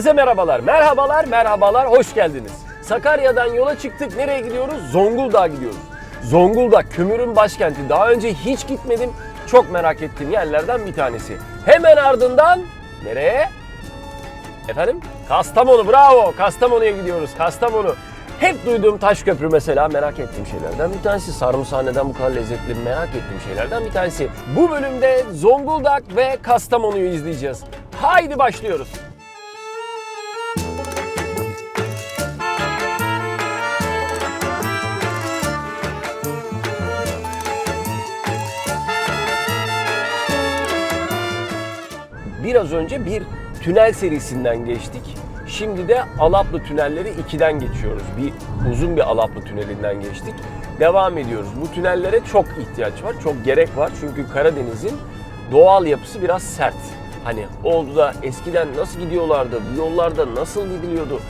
Herkese merhabalar, merhabalar, merhabalar, hoş geldiniz. Sakarya'dan yola çıktık. Nereye gidiyoruz? Zonguldak'a gidiyoruz. Zonguldak, kömürün başkenti. Daha önce hiç gitmedim. Çok merak ettiğim yerlerden bir tanesi. Hemen ardından nereye? Efendim? Kastamonu, bravo. Kastamonu'ya gidiyoruz. Kastamonu. Hep duyduğum taş köprü mesela merak ettiğim şeylerden bir tanesi. Sarımsağı neden bu kadar lezzetli merak ettiğim şeylerden bir tanesi. Bu bölümde Zonguldak ve Kastamonu'yu izleyeceğiz. Haydi başlıyoruz. Biraz önce bir tünel serisinden geçtik. Şimdi de Alaplı tünelleri 2'den geçiyoruz. Bir uzun bir Alaplı tünelinden geçtik. Devam ediyoruz. Bu tünellere çok ihtiyaç var, çok gerek var. Çünkü Karadeniz'in doğal yapısı biraz sert. Hani oldu da eskiden nasıl gidiyorlardı, bu yollarda nasıl gidiliyordu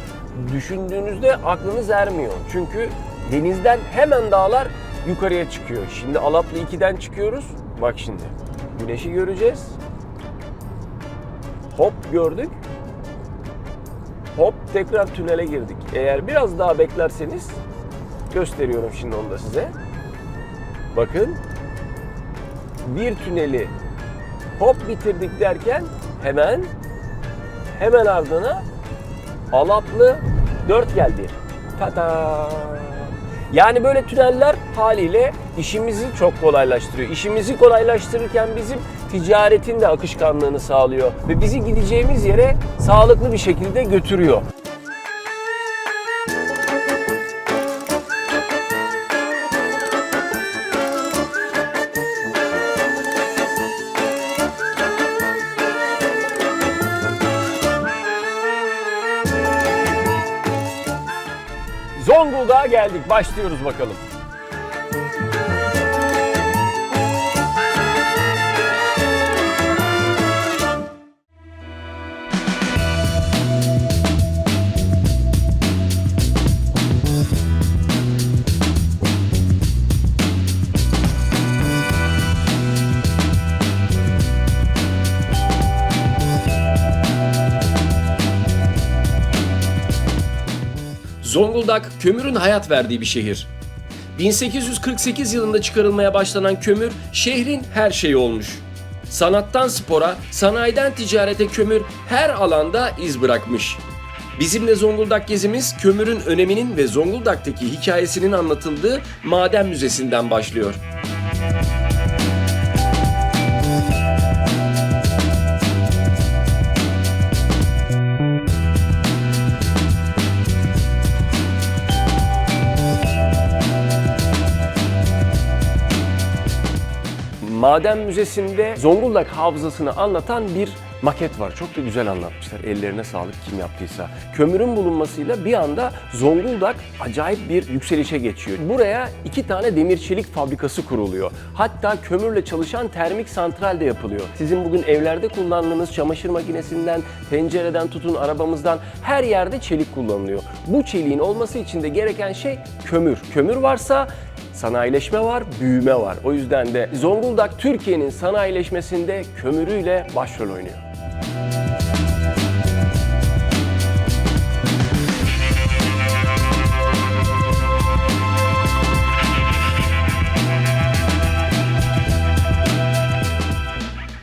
düşündüğünüzde aklınız ermiyor. Çünkü denizden hemen dağlar yukarıya çıkıyor. Şimdi Alaplı 2'den çıkıyoruz. Bak şimdi. Güneşi göreceğiz. Hop gördük. Hop tekrar tünele girdik. Eğer biraz daha beklerseniz gösteriyorum şimdi onu da size. Bakın. Bir tüneli hop bitirdik derken hemen hemen ardına Alaplı 4 geldi. Tada! Yani böyle tüneller haliyle işimizi çok kolaylaştırıyor. İşimizi kolaylaştırırken bizim ticaretin de akışkanlığını sağlıyor ve bizi gideceğimiz yere sağlıklı bir şekilde götürüyor. Zonguldak'a geldik. Başlıyoruz bakalım. Zonguldak kömürün hayat verdiği bir şehir. 1848 yılında çıkarılmaya başlanan kömür şehrin her şeyi olmuş. Sanattan spora, sanayiden ticarete kömür her alanda iz bırakmış. Bizimle Zonguldak gezimiz kömürün öneminin ve Zonguldak'taki hikayesinin anlatıldığı maden müzesinden başlıyor. Maden Müzesi'nde Zonguldak Hafızası'nı anlatan bir maket var. Çok da güzel anlatmışlar. Ellerine sağlık kim yaptıysa. Kömürün bulunmasıyla bir anda Zonguldak acayip bir yükselişe geçiyor. Buraya iki tane demir çelik fabrikası kuruluyor. Hatta kömürle çalışan termik santral de yapılıyor. Sizin bugün evlerde kullandığınız çamaşır makinesinden, tencereden tutun arabamızdan her yerde çelik kullanılıyor. Bu çeliğin olması için de gereken şey kömür. Kömür varsa sanayileşme var, büyüme var. O yüzden de Zonguldak Türkiye'nin sanayileşmesinde kömürüyle başrol oynuyor.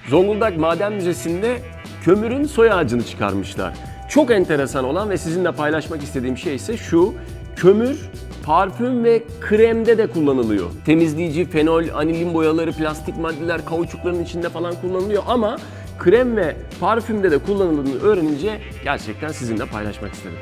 Zonguldak Maden Müzesi'nde kömürün soy ağacını çıkarmışlar. Çok enteresan olan ve sizinle paylaşmak istediğim şey ise şu. Kömür parfüm ve kremde de kullanılıyor. Temizleyici, fenol, anilin boyaları, plastik maddeler, kauçukların içinde falan kullanılıyor ama krem ve parfümde de kullanıldığını öğrenince gerçekten sizinle paylaşmak istedim.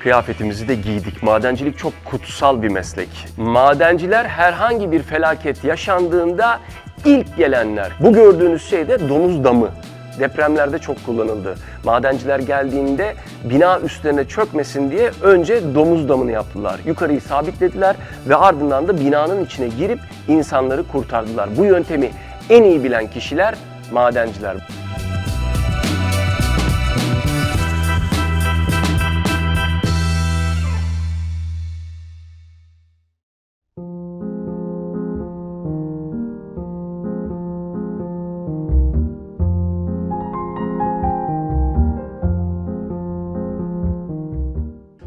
Kıyafetimizi de giydik. Madencilik çok kutsal bir meslek. Madenciler herhangi bir felaket yaşandığında ilk gelenler. Bu gördüğünüz şey de domuz damı. Depremlerde çok kullanıldı. Madenciler geldiğinde bina üstlerine çökmesin diye önce domuz damını yaptılar. Yukarıyı sabitlediler ve ardından da binanın içine girip insanları kurtardılar. Bu yöntemi en iyi bilen kişiler madenciler.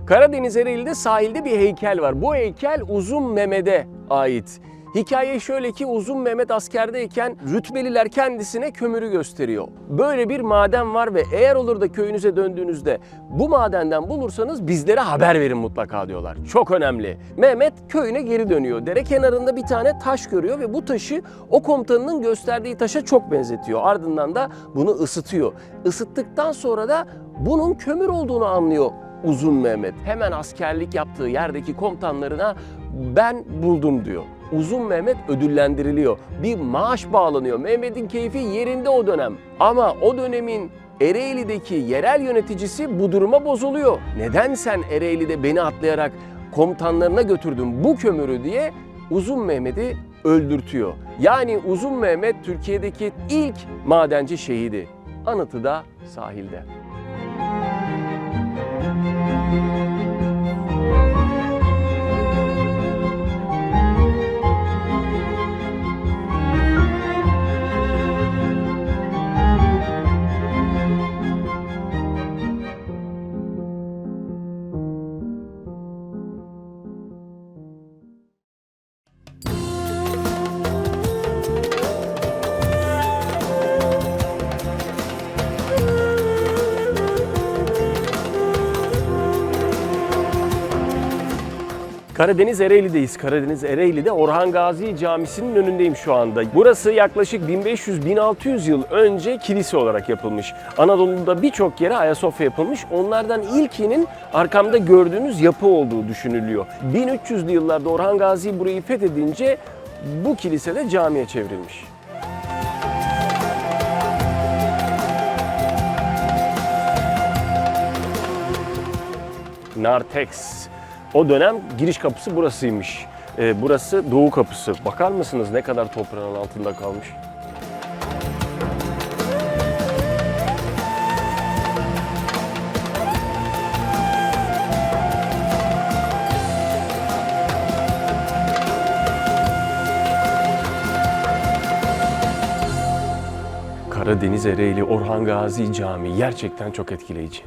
Karadeniz Ereğli'de sahilde bir heykel var. Bu heykel Uzun Mehmet'e ait. Hikaye şöyle ki Uzun Mehmet askerdeyken rütbeliler kendisine kömürü gösteriyor. Böyle bir maden var ve eğer olur da köyünüze döndüğünüzde bu madenden bulursanız bizlere haber verin mutlaka diyorlar. Çok önemli. Mehmet köyüne geri dönüyor. Dere kenarında bir tane taş görüyor ve bu taşı o komutanının gösterdiği taşa çok benzetiyor. Ardından da bunu ısıtıyor. Isıttıktan sonra da bunun kömür olduğunu anlıyor Uzun Mehmet. Hemen askerlik yaptığı yerdeki komutanlarına ben buldum diyor. Uzun Mehmet ödüllendiriliyor. Bir maaş bağlanıyor. Mehmet'in keyfi yerinde o dönem. Ama o dönemin Ereğli'deki yerel yöneticisi bu duruma bozuluyor. Neden sen Ereğli'de beni atlayarak komutanlarına götürdün bu kömürü diye Uzun Mehmet'i öldürtüyor. Yani Uzun Mehmet Türkiye'deki ilk madenci şehidi. Anıtı da sahilde. Thank you. Karadeniz Ereğli'deyiz. Karadeniz Ereğli'de Orhan Gazi Camisi'nin önündeyim şu anda. Burası yaklaşık 1500-1600 yıl önce kilise olarak yapılmış. Anadolu'da birçok yere Ayasofya yapılmış. Onlardan ilkinin arkamda gördüğünüz yapı olduğu düşünülüyor. 1300'lü yıllarda Orhan Gazi burayı fethedince bu kilise de camiye çevrilmiş. Nartex. O dönem giriş kapısı burasıymış. Ee, burası doğu kapısı. Bakar mısınız ne kadar toprağın altında kalmış? Karadeniz Ereğli Orhan Gazi Camii gerçekten çok etkileyici.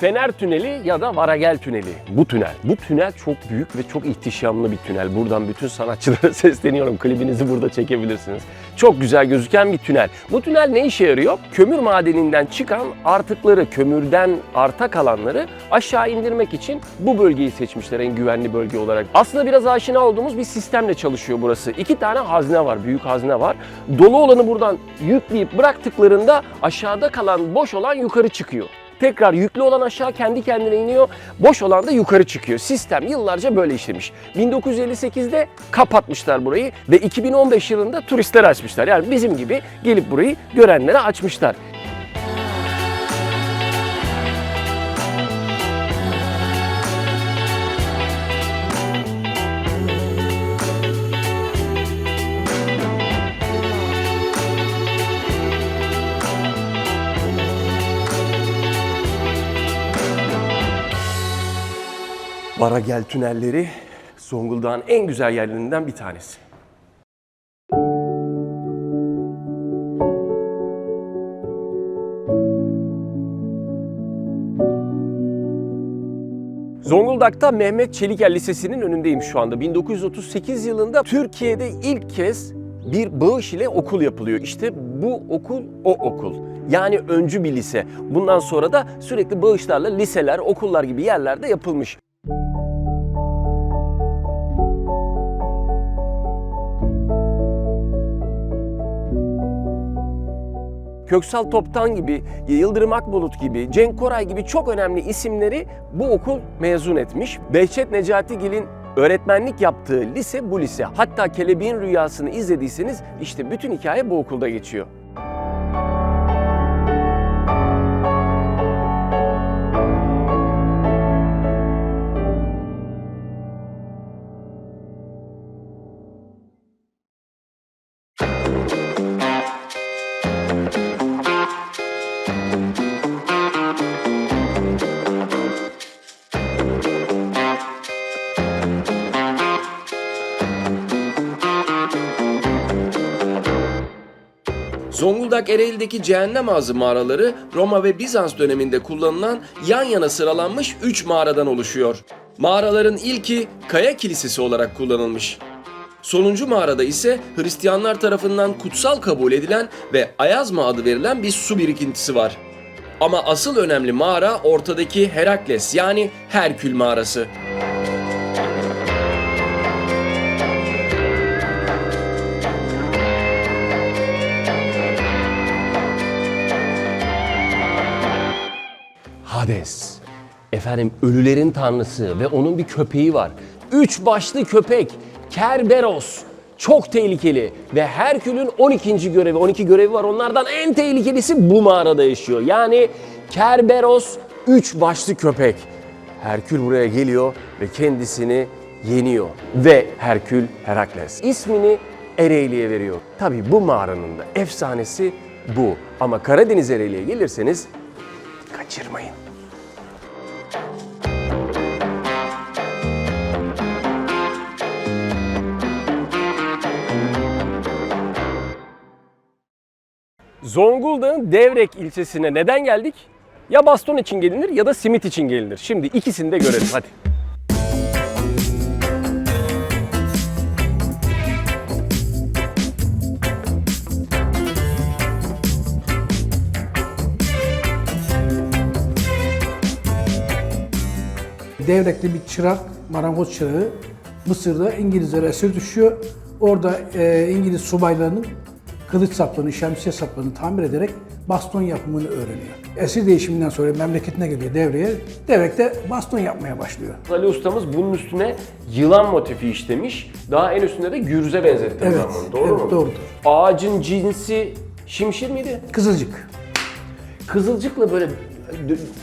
Fener Tüneli ya da Varagel Tüneli. Bu tünel. Bu tünel çok büyük ve çok ihtişamlı bir tünel. Buradan bütün sanatçılara sesleniyorum. Klibinizi burada çekebilirsiniz. Çok güzel gözüken bir tünel. Bu tünel ne işe yarıyor? Kömür madeninden çıkan artıkları, kömürden arta kalanları aşağı indirmek için bu bölgeyi seçmişler en güvenli bölge olarak. Aslında biraz aşina olduğumuz bir sistemle çalışıyor burası. İki tane hazne var, büyük hazne var. Dolu olanı buradan yükleyip bıraktıklarında aşağıda kalan boş olan yukarı çıkıyor. Tekrar yüklü olan aşağı kendi kendine iniyor, boş olan da yukarı çıkıyor. Sistem yıllarca böyle işlemiş. 1958'de kapatmışlar burayı ve 2015 yılında turistler açmışlar. Yani bizim gibi gelip burayı görenlere açmışlar. Baragel tünelleri Zonguldak'ın en güzel yerlerinden bir tanesi. Zonguldak'ta Mehmet Çeliker Lisesi'nin önündeyim şu anda. 1938 yılında Türkiye'de ilk kez bir bağış ile okul yapılıyor. İşte bu okul o okul. Yani öncü bir lise. Bundan sonra da sürekli bağışlarla liseler, okullar gibi yerlerde yapılmış. Köksal Toptan gibi, Yıldırım Akbulut gibi, Cenk Koray gibi çok önemli isimleri bu okul mezun etmiş. Behçet Necatigil'in öğretmenlik yaptığı lise bu lise. Hatta Kelebeğin Rüyası'nı izlediyseniz işte bütün hikaye bu okulda geçiyor. Zonguldak Ereğli'deki Cehennem Ağzı mağaraları Roma ve Bizans döneminde kullanılan yan yana sıralanmış 3 mağaradan oluşuyor. Mağaraların ilki Kaya Kilisesi olarak kullanılmış. Sonuncu mağarada ise Hristiyanlar tarafından kutsal kabul edilen ve Ayazma adı verilen bir su birikintisi var. Ama asıl önemli mağara ortadaki Herakles yani Herkül mağarası. Hades. Efendim ölülerin tanrısı ve onun bir köpeği var. Üç başlı köpek Kerberos. Çok tehlikeli ve Herkül'ün 12. görevi, 12 görevi var. Onlardan en tehlikelisi bu mağarada yaşıyor. Yani Kerberos üç başlı köpek. Herkül buraya geliyor ve kendisini yeniyor. Ve Herkül Herakles. İsmini Ereğli'ye veriyor. Tabi bu mağaranın da efsanesi bu. Ama Karadeniz Ereğli'ye gelirseniz kaçırmayın. Zonguldak'ın Devrek ilçesine neden geldik? Ya baston için gelinir ya da simit için gelinir. Şimdi ikisini de görelim hadi. Devrekli bir çırak, marangoz çırağı Mısır'da İngilizlere esir. Orada e, İngiliz subaylarının kılıç saplarını, şemsiye saplarını tamir ederek baston yapımını öğreniyor. Esir değişiminden sonra memleketine geliyor devreye. Devrekte baston yapmaya başlıyor. Ali ustamız bunun üstüne yılan motifi işlemiş. Daha en üstünde de gürze benzettim Evet, bunu. Doğru evet, mu? doğrudur. Ağacın cinsi şimşir miydi? Kızılcık. Kızılcıkla böyle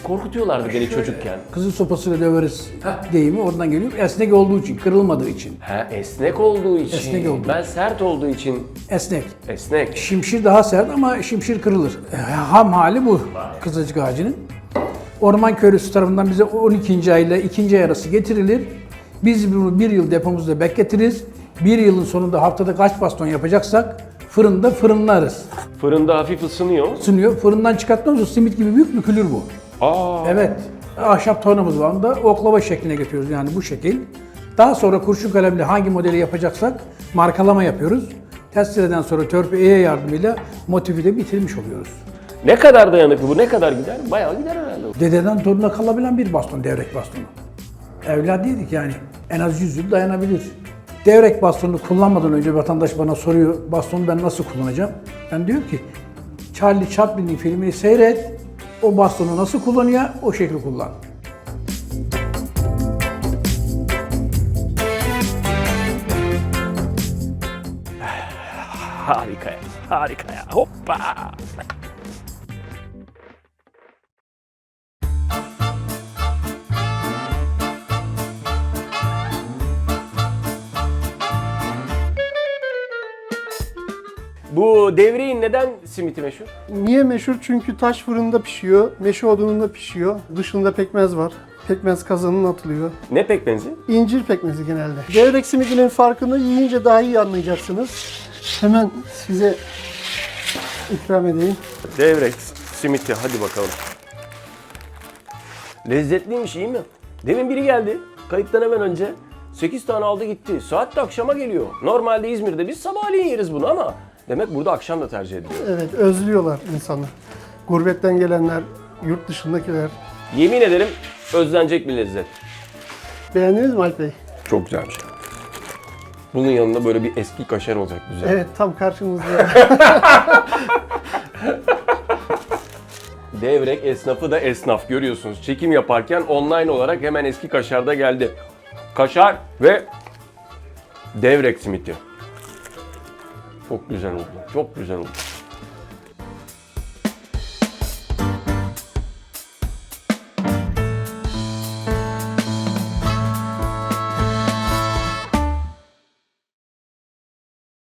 korkutuyorlardı beni çocukken. Kızıl sopasıyla döveriz deyimi oradan geliyor. Esnek olduğu için, kırılmadığı için. Ha esnek olduğu için. Esnek olduğu. Ben sert olduğu için Esnek. esnek. Şimşir daha sert ama şimşir kırılır. E, Ham hali bu kızılcık ağacının. Orman köylüsü tarafından bize 12. ay ile 2. ay arası getirilir. Biz bunu bir yıl depomuzda bekletiriz. Bir yılın sonunda haftada kaç baston yapacaksak fırında fırınlarız. Fırında hafif ısınıyor. Isınıyor. Fırından çıkartmamız o simit gibi büyük bükülür bu. Aa. Evet. Ahşap tornamız var. Onu da oklava şekline getiriyoruz yani bu şekil. Daha sonra kurşun kalemle hangi modeli yapacaksak markalama yapıyoruz. Testereden sonra törpü eğe yardımıyla motifi de bitirmiş oluyoruz. Ne kadar dayanıklı bu? Ne kadar gider? Bayağı gider herhalde. Dededen toruna kalabilen bir baston, devrek bastonu. Evlat değildik yani. En az 100 yıl dayanabilir. Devrek bastonunu kullanmadan önce vatandaş bana soruyor, bastonu ben nasıl kullanacağım? Ben diyorum ki, Charlie Chaplin'in filmini seyret, o bastonu nasıl kullanıyor, o şekli kullan. Harika ya. Harika ya. Hoppa. Bu devreğin neden simiti meşhur? Niye meşhur? Çünkü taş fırında pişiyor, meşe odununda pişiyor. Dışında pekmez var. Pekmez kazanına atılıyor. Ne pekmezi? İncir pekmezi genelde. Gevrek simidinin farkını yiyince daha iyi anlayacaksınız. Hemen size ikram edeyim. Devrek simiti hadi bakalım. Lezzetliymiş iyi mi? Demin biri geldi kayıttan hemen önce. 8 tane aldı gitti. Saat de akşama geliyor. Normalde İzmir'de biz sabahleyin yeriz bunu ama demek burada akşam da tercih ediliyor. Evet, özlüyorlar insanı. Gurbetten gelenler, yurt dışındakiler. Yemin ederim özlenecek bir lezzet. Beğendiniz mi Alp Bey? Çok güzelmiş. Bunun yanında böyle bir eski kaşar olacak güzel. Evet, tam karşınızda. Devrek esnafı da esnaf görüyorsunuz. Çekim yaparken online olarak hemen eski kaşarda geldi. Kaşar ve devrek simiti. Çok güzel oldu. Çok güzel oldu.